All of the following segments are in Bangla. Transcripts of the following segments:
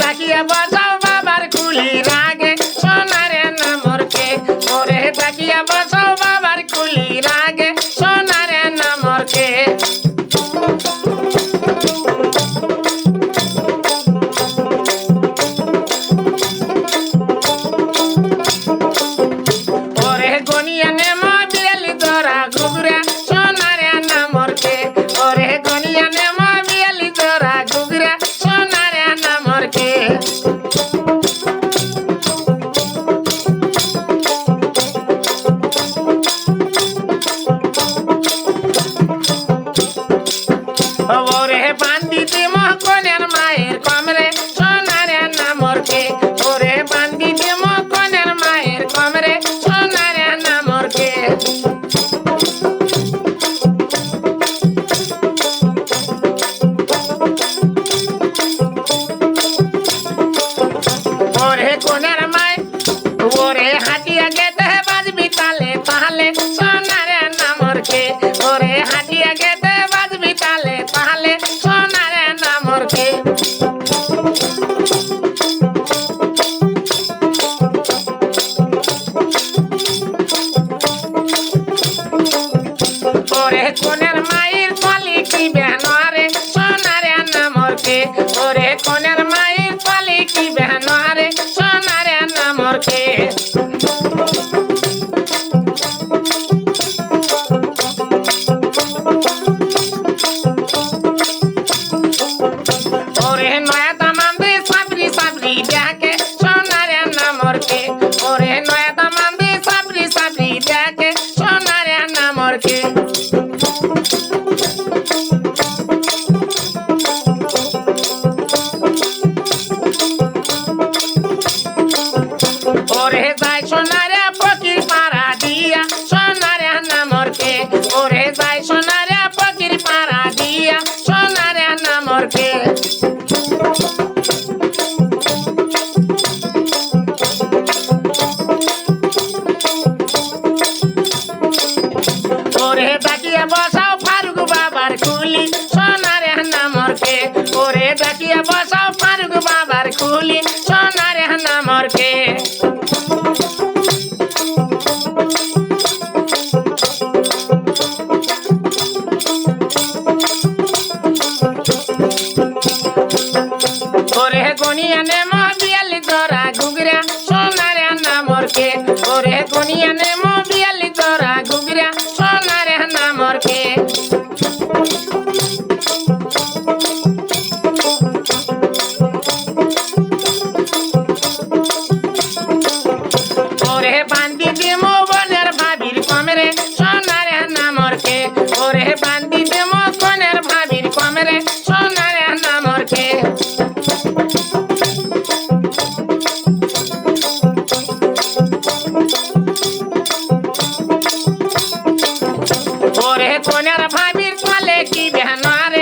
তাকিয়া বসাও বাবার কুলি রাগে। সোনারে নামরকে ওরে তাকিয়া বসাও বাবার কুলি রাগে। সোনারে নামরকে ওরে গনিয়া নেমা বিয়ালি দরা গুগরা সোনারে নামরকে ওরে ওরে কোনের মায়, ওরে হাটিয়া গেতে বাজবি তালে তাহলে সোনারে নামরকে ওরে হাটিয়া গেতে বাজবি তালে তাহলে সোনারে নামরকে ওরে কোনের মায়ের কলি কি বেহনারে সোনারে নামরকে ওরে নামরকে ওরে তাকিয়া বসাও ফারুক বাবার খুলি, সোনারে নামরকে ওরে তাকিয়া বসাও ফারুক বাবার খুলি, সোনারে নামরকে ওরে কোনের ভাবির কলে কি বেহনারে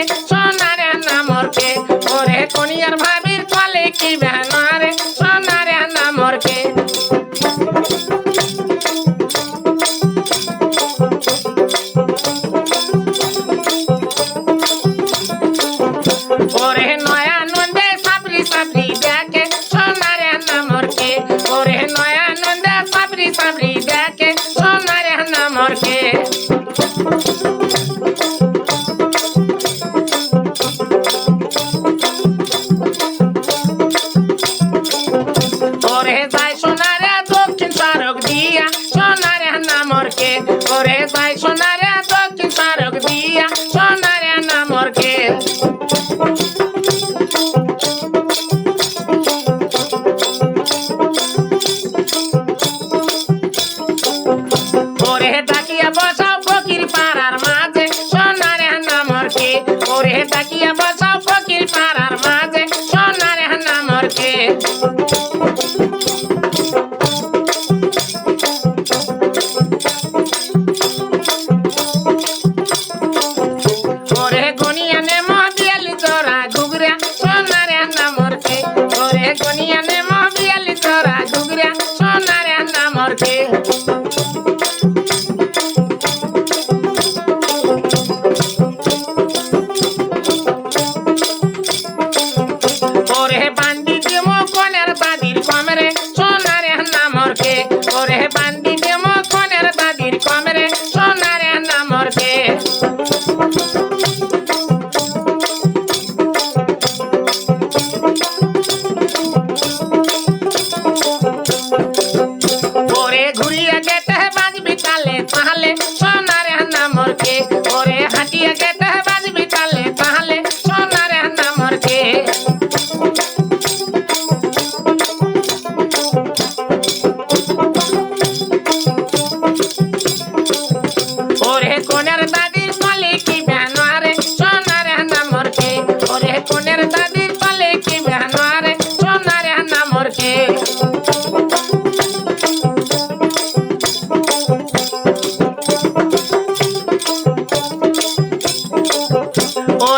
ওরে তাকিয়া বসাও ফকির পাড়ার মাঝে, সোনারে নামরকে ওরে তাকিয়া বসাও ফকির পাড়ার মাঝে, সোনারে নামরকে ওরে ওরে বান্দি দেমো কনের দাদির কমরে, সোনারে নামরকে। ওরে বান্দি দেমো কনের দাদির কমরে, সোনারে নামরকে। ওরে ঘুরিয়ে যেতে বাজবি তালে তাহলে সোনারে নামরকে।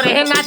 ওরে নাচ